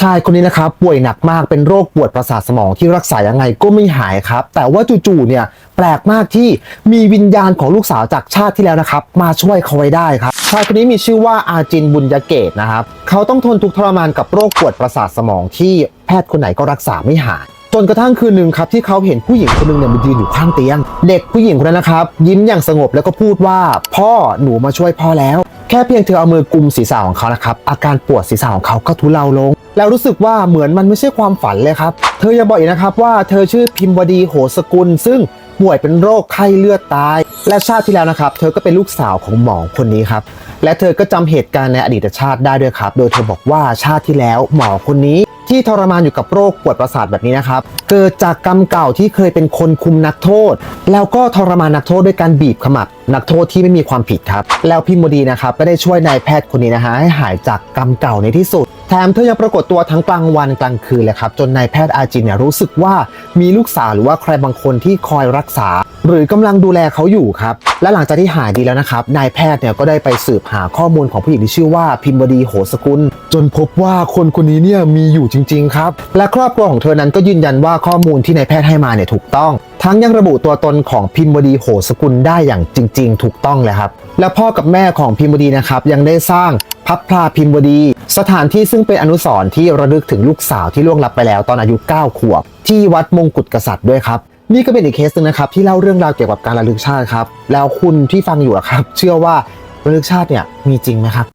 ชายคนนี้นะครับป่วยหนักมากเป็นโรคปวดประสาทสมองที่รักษายังไงก็ไม่หายครับ แต่ว่าจู่ๆเนี่ยแปลกมากที่มีวิญญาณของลูกสาวจากชาติที่แล้วนะครับ มาช่วยเขาไว้ได้ครับชายคนนี้มีชื่อว่าอาจินบุญยเกตนะครับเขาต้องทนทุกข์ทรมานกับโรคปวดประสาทสมองที่แพทย์คนไหนก็รักษาไม่หายจนกระทั่งคืนหนึ่งครับที่เขาเห็นผู้หญิงคนหนึ่งเนี่ยมันยืนอยู่ข้างเตียง เด็กผู้หญิงคนนั้นนะครับ ยิ้มอย่างสงบแล้วก็พูดว่า พ่อหนูมาช่วยพ่อแล้ว แค่เพียงเธอเอามือกุมศีรษะของเขานะครับอาการปวดศีรษะของเขาก็ทุเลาลง แล้วรู้สึกว่าเหมือนมันไม่ใช่ความฝันเลยครับ เธอยังบอกอีกนะครับว่าเธอชื่อพิมพ์วดีโหสกุล ซึ่งป่วยเป็นโรคไข้เลือดตาย และชาติที่แล้วนะครับ เธอก็เป็นลูกสาวของหมอคนนี้ครับ และเธอก็จำเหตุการณ์ในอดีตชาติได้ด้วยครับ โดยเธอบอกว่าชาติที่แล้วหมอคนนี้ ที่ทรมานอยู่กับโรคปวดประสาทแบบนี้นะครับ เกิดจากกรรมเก่าที่เคยเป็นคนคุมนักโทษ แล้วก็ทรมานนักโทษด้วยการบีบขมับนักโทษที่ไม่มีความผิดครับ แล้วพิมพ์ดีนะครับก็ได้ช่วยนายแพทย์คนนี้นะฮะให้หายจากกรรมเก่าในที่สุด แถมเธอยังปรากฏตัวทั้งกลางวันกลางคืนเลยครับ จนนายแพทย์อาจินเนี่ยรู้สึกว่ามีลูกสาวหรือว่าใครบางคนที่คอยรักษา หรือกำลังดูแลเขาอยู่ครับ และหลังจากที่หายดีแล้วนะครับ นายแพทย์เนี่ยก็ได้ไปสืบหาข้อมูลของผู้หญิงที่ชื่อว่าพิมพ์บดีโหสกุล จนพบว่าคนคนนี้เนี่ยมีอยู่จริง ๆ ครับ และครอบครัวของเธอนั้นก็ยืนยันว่าข้อมูลที่นายแพทย์ให้มาเนี่ยถูกต้อง ทั้งยังระบุตัวตนของพิมพ์บดีโหสกุลได้อย่างจริง ๆ ถูกต้องเลยครับ และพ่อกับแม่ของพิมพ์บดีนะครับ ยังได้สร้างพับพลาพิมพ์บดี สถานที่ซึ่งเป็นอนุสรณ์ที่ระลึกถึงลูกสาวที่ล่วงลับไปแล้วตอนอายุ 9 ขวบ ที่วัดมงกุฎกษัตริย์ด้วยครับนี่ก็เป็นอีกเคสหนึงนะครับที่เล่าเรื่องราวเกี่ยวกับการระลึกชาติครับแล้วคุณที่ฟังอยู่อะครับ เชื่อว่าระลึกชาติเนี่ยมีจริงไหมครับ